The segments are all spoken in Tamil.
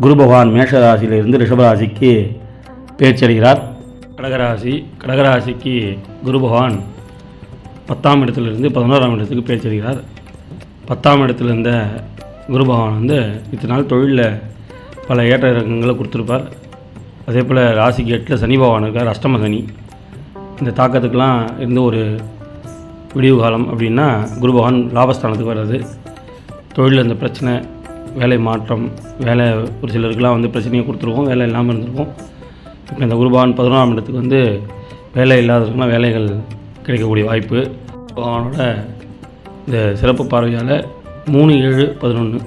குரு பகவான் மேஷராசியிலிருந்து ரிஷபராசிக்கு பேச்சடைகிறார். கடகராசி கடகராசிக்கு குரு பகவான் பத்தாம் இடத்துலேருந்து பதினோராம் இடத்துக்கு பேச்சடைகிறார். பத்தாம் இடத்துல இருந்த குரு பகவான் வந்து இத்தனை நாள் தொழிலில் பல ஏற்ற இறக்கங்களை கொடுத்துருப்பார். அதே போல் ராசிக்கு எட்டில் சனி பகவான் இருக்கார் அஷ்டம சனி. இந்த தாக்கத்துக்கெலாம் இருந்து ஒரு விடிவு காலம் அப்படின்னா குரு பகவான் லாபஸ்தானத்துக்கு வர்றது. தொழிலில் இந்த பிரச்சனை வேலை மாற்றம் வேலை ஒரு சிலருக்குலாம் வந்து பிரச்சனையை கொடுத்துருவோம் வேலை இல்லாமல் இருந்திருக்கும். இப்போ இந்த குருபான் பதினோராம் இடத்துக்கு வந்து வேலை இல்லாதவர்கள்லாம் வேலைகள் கிடைக்கக்கூடிய வாய்ப்பு. அவனோட இந்த சிறப்பு பார்வையால் மூணு ஏழு பதினொன்று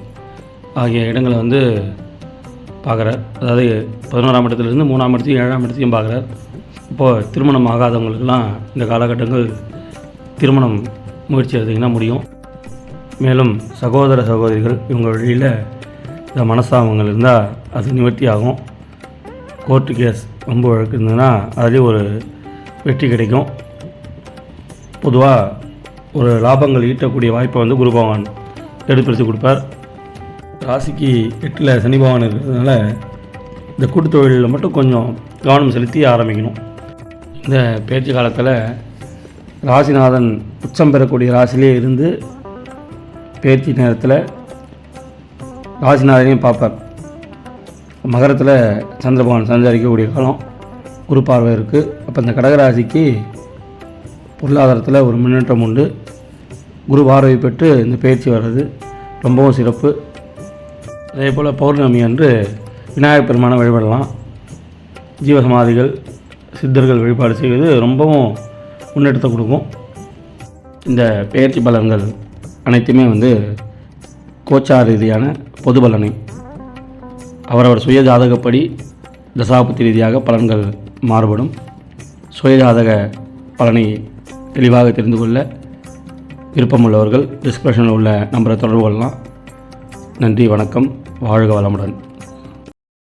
ஆகிய இடங்களை வந்து பார்க்குறார். அதாவது பதினோராம் இடத்துலேருந்து மூணாம் இடத்தையும் ஏழாம் இடத்தையும் பார்க்குறார். இப்போது திருமணம் ஆகாதவங்களுக்கெல்லாம் இந்த காலகட்டங்கள் திருமணம் முயற்சி எடுத்திங்கன்னா முடியும். மேலும் சகோதர சகோதரிகள் இவங்க வழியில் இந்த மனஸ்தாபங்கள் இருந்தால் அது நிவர்த்தி ஆகும் கோர்ட்டு கேஸ் ரொம்ப வழக்கு இருந்ததுன்னா அதுலேயும் ஒரு வெற்றி கிடைக்கும். பொதுவாக ஒரு லாபங்கள் ஈட்டக்கூடிய வாய்ப்பை வந்து குரு பகவான் ஏற்படுத்தி கொடுப்பார். ராசிக்கு எட்டில் சனி பகவான் இருக்கிறதுனால இந்த கூட்டு தொழிலில் மட்டும் கொஞ்சம் கவனம் செலுத்தி ஆரம்பிக்கணும். இந்த பேச்சு காலத்தில் ராசிநாதன் உச்சம் பெறக்கூடிய ராசிலே இருந்து பேத்தி நேரத்தில் ராசிநாதனையும் பார்ப்பார். மகரத்தில் சந்திர பகவான் சஞ்சரிக்கக்கூடிய காலம் குரு பார்வை இருக்குது அப்போ இந்த கடகராசிக்கு பொருளாதாரத்தில் ஒரு முன்னேற்றம் உண்டு. குரு பார்வை பெற்று இந்த பயிற்சி வர்றது ரொம்பவும் சிறப்பு. அதே போல் பௌர்ணமி அன்று விநாயகர் பெருமானை வழிபடலாம். ஜீவசமாதிகள் சித்தர்கள் வழிபாடு செய்வது ரொம்பவும் முன்னேற்றத்தை கொடுக்கும். இந்த பெயர்ச்சி பலன்கள் அனைத்துமே வந்து கோச்சார ரீதியான பொது பலனை அவரவர் சுய ஜாதகப்படி தசாபுத்தி ரீதியாக பலன்கள் மாறுபடும். சுய ஜாதக பலனை தெளிவாக தெரிந்து கொள்ள விருப்பமுள்ளவர்கள் டிஸ்கிரிப்ஷனில் உள்ள நம்பரை தொடர்பு கொள்ளலாம். நன்றி வணக்கம். வாழ்க வளமுடன்.